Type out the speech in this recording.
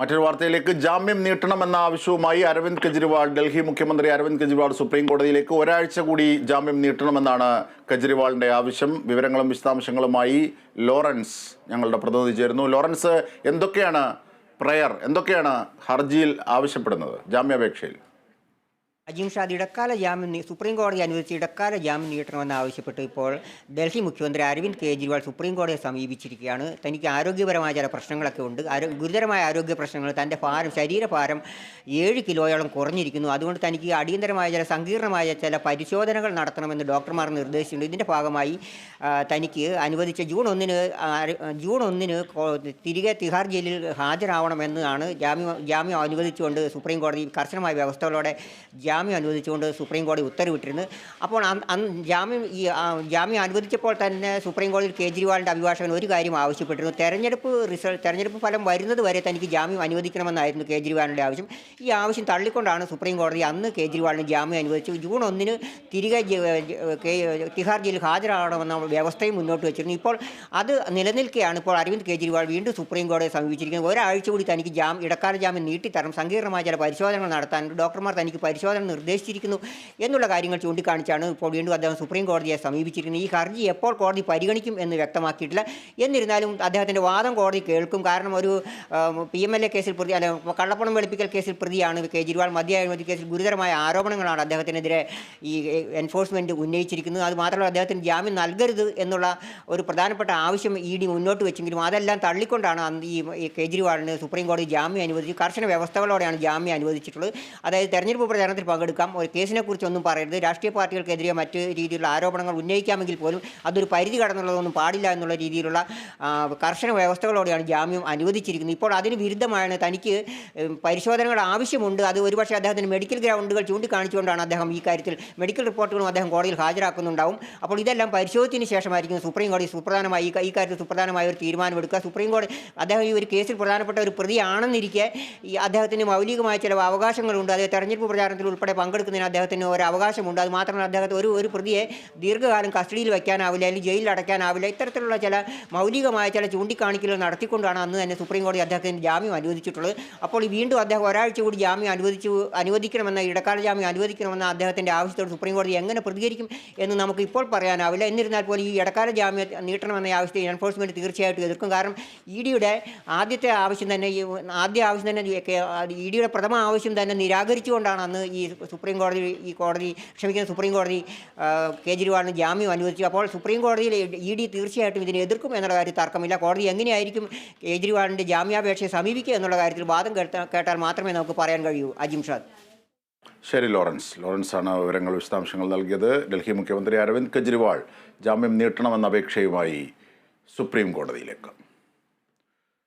മറ്റൊരു വാർത്തയിലേക്ക് ജാമ്യം നീട്ടണമെന്ന ആവശ്യവുമായി അരവിന്ദ് കെജ്രിവാൾ ഡൽഹി മുഖ്യമന്ത്രി അരവിന്ദ് കെജ്രിവാൾ സുപ്രീം കോടതിയിലേക്ക് ഒരാഴ്ച കൂടി ജാമ്യം നീട്ടണമെന്നാണ് കെജ്രിവാളിന്റെ ആവശ്യം. വിവരങ്ങളും വിശദാംശങ്ങളുമായി ലോറൻസ് ഞങ്ങളുടെ പ്രതിനിധി ചേരുന്നു. ലോറൻസ് എന്തൊക്കെയാണ് പ്രയർ? എന്തൊക്കെയാണ് ഹർജിയിൽ ആവശ്യപ്പെടുന്നത്? ജാമ്യാപേക്ഷയിൽ. അജിം ഷാദ് ഇടക്കാല ജാമ്യം സുപ്രീം കോടതി അനുവദിച്ച ഇടക്കാല ജാമ്യം നീട്ടണമെന്ന് ആവശ്യപ്പെട്ട്. ഇപ്പോൾ ഡൽഹി മുഖ്യമന്ത്രി അരവിന്ദ് കെജ്രിവാൾ സുപ്രീം കോടതിയെ സമീപിച്ചിരിക്കുകയാണ്. തനിക്ക് ആരോഗ്യപരമായ ചില പ്രശ്നങ്ങളൊക്കെ ഉണ്ട്. ഗുരുതരമായ ആരോഗ്യ പ്രശ്നങ്ങൾ തന്റെ ഭാരം ശരീരഭാരം ഏഴ് കിലോയോളം കുറഞ്ഞിരിക്കുന്നു. അതുകൊണ്ട് തനിക്ക് അടിയന്തരമായ ചില സങ്കീർണമായ ചില പരിശോധനകൾ നടത്തണമെന്ന് ഡോക്ടർമാർ നിർദ്ദേശിച്ചിട്ടുണ്ട്. ഇതിന്റെ ഭാഗമായി തനിക്ക് അനുവദിച്ച ജൂൺ ഒന്നിന് ജൂൺ ഒന്നിന് തിരികെ തിഹാർ ജയിലിൽ ഹാജരാവണമെന്നാണ് ജാമ്യം ജാമ്യം അനുവദിച്ചുകൊണ്ട് സുപ്രീം കോടതി കർശനമായ വ്യവസ്ഥകളോടെ ജാമ്യം അനുവദിച്ചുകൊണ്ട് സുപ്രീം കോടതി ഉത്തരവിട്ടിരുന്നു. അപ്പോൾ ജാമ്യം ഈ ജാമ്യം അനുവദിച്ചപ്പോൾ തന്നെ സുപ്രീം കോടതിയിൽ കേജ്രിവാളിന്റെ അഭിഭാഷകൻ ഒരു കാര്യം ആവശ്യപ്പെട്ടിരുന്നു. തെരഞ്ഞെടുപ്പ് റിസൾട്ട് തെരഞ്ഞെടുപ്പ് ഫലം വരുന്നത് വരെ തനിക്ക് ജാമ്യം അനുവദിക്കണമെന്നായിരുന്നു കേജ്രിവാളിന്റെ ആവശ്യം. ഈ ആവശ്യം തള്ളിക്കൊണ്ടാണ് സുപ്രീം കോടതി അന്ന് കേജ്രിവാളിന് ജാമ്യം അനുവദിച്ചു. ജൂൺ ഒന്നിന് തിരികെ തിഹാർ ജയിലിൽ ഹാജരാകണമെന്ന വ്യവസ്ഥയും മുന്നോട്ട് വെച്ചിരുന്നു. ഇപ്പോൾ അത് നിലനിൽക്കുകയാണ് ഇപ്പോൾ അരവിന്ദ് കേജ്രിവാൾ വീണ്ടും സുപ്രീം കോടതിയെ സമീപിച്ചിരിക്കുന്നത് ഒരാഴ്ച കൂടി തനിക്ക് ജാം ഇടക്കാല ജാമ്യം നീട്ടിത്തരണം. സങ്കീർണമായ ചില പരിശോധനകൾ നടത്താൻ ഡോക്ടർമാർ തനിക്ക് പരിശോധന നിർദ്ദേശിച്ചിരിക്കുന്നു എന്നുള്ള കാര്യങ്ങൾ ചൂണ്ടിക്കാണിച്ചാണ് ഇപ്പോൾ വീണ്ടും അദ്ദേഹം സുപ്രീം കോടതിയെ സമീപിച്ചിരിക്കുന്നത്. ഈ ഹർജി എപ്പോൾ കോടതി പരിഗണിക്കും എന്ന് വ്യക്തമാക്കിയിട്ടില്ല. എന്നിരുന്നാലും അദ്ദേഹത്തിന്റെ വാദം കോടതി കേൾക്കും. കാരണം ഒരു പി എം എൽ എ കേസിൽ പ്രതി അല്ല കള്ളപ്പണം വെളുപ്പിക്കൽ കേസിൽ പ്രതിയാണ് കേജ്രിവാൾ. മദ്യ അഴിമതി കേസിൽ ഗുരുതരമായ ആരോപണങ്ങളാണ് അദ്ദേഹത്തിനെതിരെ ഈ എൻഫോഴ്സ്മെന്റ് ഉന്നയിച്ചിരിക്കുന്നത്. അത് മാത്രമല്ല അദ്ദേഹത്തിന് ജാമ്യം നൽകരുത് എന്നുള്ള ഒരു പ്രധാനപ്പെട്ട ആവശ്യം ഇ ഡി മുന്നോട്ട് വെച്ചെങ്കിലും അതെല്ലാം തള്ളിക്കൊണ്ടാണ് അന്ന് ഈ കേജ്രിവാളിന് സുപ്രീം കോടതി ജാമ്യം അനുവദിച്ചു കർശന വ്യവസ്ഥകളോടെയാണ് ജാമ്യം അനുവദിച്ചിട്ടുള്ളത്. അതായത് തെരഞ്ഞെടുപ്പ് പ്രചാരണത്തിൽ പങ്കെടുക്കാം. ഒരു കേസിനെ കുറിച്ചൊന്നും പറയരുത്. രാഷ്ട്രീയ പാർട്ടികൾക്കെതിരെ മറ്റ് രീതിയിലുള്ള ആരോപണങ്ങൾ ഉന്നയിക്കാമെങ്കിൽ പോലും അതൊരു പരിധി കടന്നുള്ളതൊന്നും പാടില്ല എന്നുള്ള രീതിയിലുള്ള കർശന വ്യവസ്ഥകളോടെയാണ് ജാമ്യം അനുവദിച്ചിരിക്കുന്നത്. ഇപ്പോൾ അതിന് വിരുദ്ധമാണ് തനിക്ക് പരിശോധനകൾ ആവശ്യമുണ്ട്. അത് ഒരുപക്ഷെ അദ്ദേഹത്തിന് മെഡിക്കൽ ഗ്രൗണ്ടുകൾ ചൂണ്ടിക്കാണിച്ചുകൊണ്ടാണ് അദ്ദേഹം ഈ കാര്യത്തിൽ മെഡിക്കൽ റിപ്പോർട്ടുകളും അദ്ദേഹം കോടതിയിൽ ഹാജരാക്കുന്നുണ്ടാവും. അപ്പോൾ ഇതെല്ലാം പരിശോധിച്ചതിന് ശേഷമായിരിക്കും സുപ്രീം കോടതി സുപ്രധാനമായി ഈ കാര്യത്തിൽ സുപ്രധാനമായ ഒരു തീരുമാനമെടുക്കുക. സുപ്രീം കോടതി അദ്ദേഹം ഈ ഒരു കേസിൽ പ്രധാനപ്പെട്ട ഒരു പ്രതിയാണെന്നിരിക്കെ ഈ അദ്ദേഹത്തിന് മൗലികമായ ചില അവകാശങ്ങളുണ്ട്. അത് തെരഞ്ഞെടുപ്പ് പ്രചാരണത്തിൽ ഉൾപ്പെടെ പങ്കെടുക്കുന്നതിന് അദ്ദേഹത്തിന് ഒരു അവകാശമുണ്ട് അത് മാത്രമല്ല അദ്ദേഹത്തെ ഒരു ഒരു പ്രതിയെ ദീർഘകാലം കസ്റ്റഡിയിൽ വയ്ക്കാനാവില്ല അല്ലെങ്കിൽ ജയിലിൽ അടയ്ക്കാനാവില്ല ഇത്തരത്തിലുള്ള ചില മൗലികമായ ചില ചൂണ്ടിക്കാണിക്കലുകൾ നടത്തിക്കൊണ്ടാണ് അന്ന് തന്നെ സുപ്രീം കോടതി അദ്ദേഹത്തിന് ജാമ്യം അനുവദിച്ചിട്ടുള്ളത് അപ്പോൾ വീണ്ടും അദ്ദേഹം ഒരാഴ്ച കൂടി ജാമ്യം അനുവദിച്ചു അനുവദിക്കണമെന്ന ഇടക്കാല ജാമ്യം അനുവദിക്കണമെന്ന അദ്ദേഹത്തിന്റെ ആവശ്യത്തോട് സുപ്രീം കോടതി എങ്ങനെ പ്രതികരിക്കും എന്ന് നമുക്ക് ഇപ്പോൾ പറയാനാവില്ല എന്നിരുന്നാൽ പോലും ഈ ഇടക്കാല ജാമ്യം നീട്ടണമെന്ന ആവശ്യത്തെ എൻഫോഴ്സ്മെന്റ് തീർച്ചയായിട്ടും എതിർക്കും കാരണം ഇ ഡിയുടെ ആദ്യത്തെ ആവശ്യം തന്നെ ഈ ആദ്യ ആവശ്യം തന്നെ ഇ ഡിയുടെ പ്രഥമ ആവശ്യം തന്നെ നിരാകരിച്ചുകൊണ്ടാണ് അന്ന് ഈ സുപ്രീം കോടതി ഈ കോടതി ക്ഷമിക്കുന്ന സുപ്രീം കോടതി കേജ്രിവാളിന് ജാമ്യം അനുവദിച്ചു. അപ്പോൾ സുപ്രീം കോടതിയിൽ ഇ ഡി തീർച്ചയായിട്ടും ഇതിനെ എതിർക്കും എന്നുള്ള കാര്യത്തിൽ തർക്കമില്ല. കോടതി എങ്ങനെയായിരിക്കും കേജ്രിവാളിന്റെ ജാമ്യാപേക്ഷയെ സമീപിക്കുക എന്നുള്ള കാര്യത്തിൽ വാദം കേട്ടാൽ മാത്രമേ നമുക്ക് പറയാൻ കഴിയൂ. അജിം ഷാദ്. ശരി ലോറൻസ്. ലോറൻസ് ആണ് വിവരങ്ങൾ വിശദാംശങ്ങൾ നൽകിയത്. ഡൽഹി മുഖ്യമന്ത്രി അരവിന്ദ് കെജ്രിവാൾ ജാമ്യം നീട്ടണമെന്ന അപേക്ഷയുമായി സുപ്രീം കോടതിയിലേക്ക്